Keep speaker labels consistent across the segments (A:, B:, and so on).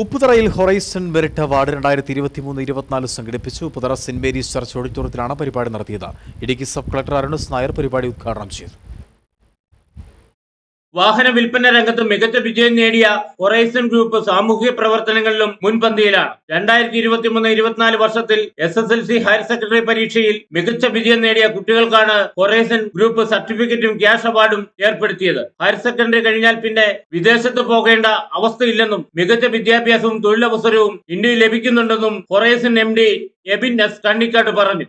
A: ഉപ്പുതറയിൽ horizon merit award രണ്ടായിരത്തി ഇരുപത്തി മൂന്ന് ഇരുപത്തിനാല് സംഘടിപ്പിച്ചു. ഉപ്പുതറ സെന്റ് മേരീസ് ചർച്ച് ഓഡിറ്റോറിയത്തിലാണ് പരിപാടി നടത്തിയത്. ഇടുക്കി സബ് കളക്ടർ അരുണസ് നായർ പരിപാടി ഉദ്ഘാടനം ചെയ്തു.
B: വാഹന വിൽപ്പന രംഗത്ത് മികച്ച വിജയം നേടിയ ഹൊറൈസൺ ഗ്രൂപ്പ് സാമൂഹ്യ പ്രവർത്തനങ്ങളിലും മുൻപന്തിയിലാണ്. രണ്ടായിരത്തി ഇരുപത്തി മൂന്ന് ഇരുപത്തിനാല് വർഷത്തിൽ S S L C higher secondary പരീക്ഷയിൽ മികച്ച വിജയം നേടിയ കുട്ടികൾക്കാണ് ഹൊറൈസൺ ഗ്രൂപ്പ് സർട്ടിഫിക്കറ്റും ക്യാഷ് അവാർഡും ഏർപ്പെടുത്തിയത്. ഹയർ സെക്കൻഡറി കഴിഞ്ഞാൽ പിന്നെ വിദേശത്ത് പോകേണ്ട അവസ്ഥയില്ലെന്നും മികച്ച വിദ്യാഭ്യാസവും തൊഴിലവസരവും ഇന്ത്യയിൽ ലഭിക്കുന്നുണ്ടെന്നും horizon M D Ebin S Kannikkad പറഞ്ഞു.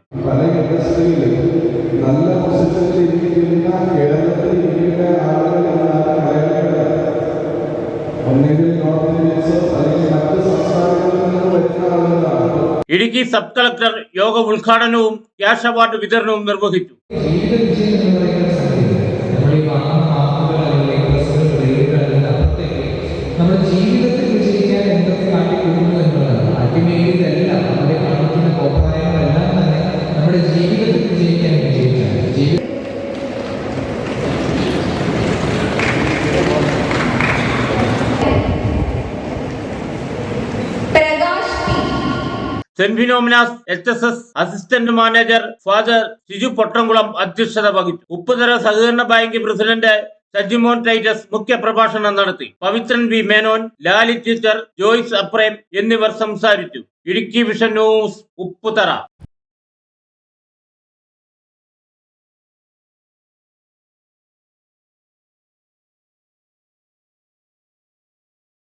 B: ഇടുക്കി സബ് കളക്ടർ യോഗ ഉദ്ഘാടനവും ക്യാഷ് അവാർഡ് വിതരണവും നിർവഹിച്ചു.
C: ജീവിത
B: saint Philomena's H S S assistant manager father Siju Pottamkulam അധ്യക്ഷത വഹിച്ചു. ഉപ്പുതര സഹകരണ ബാങ്ക് പ്രസിഡന്റ് സജിമോൻ ടൈറ്റസ് മുഖ്യ പ്രഭാഷണം നടത്തി. Pavithran V Menon Lali teacher Joyce Aprem എന്നിവർ സംസാരിച്ചു. Idukki vision news Upputhara.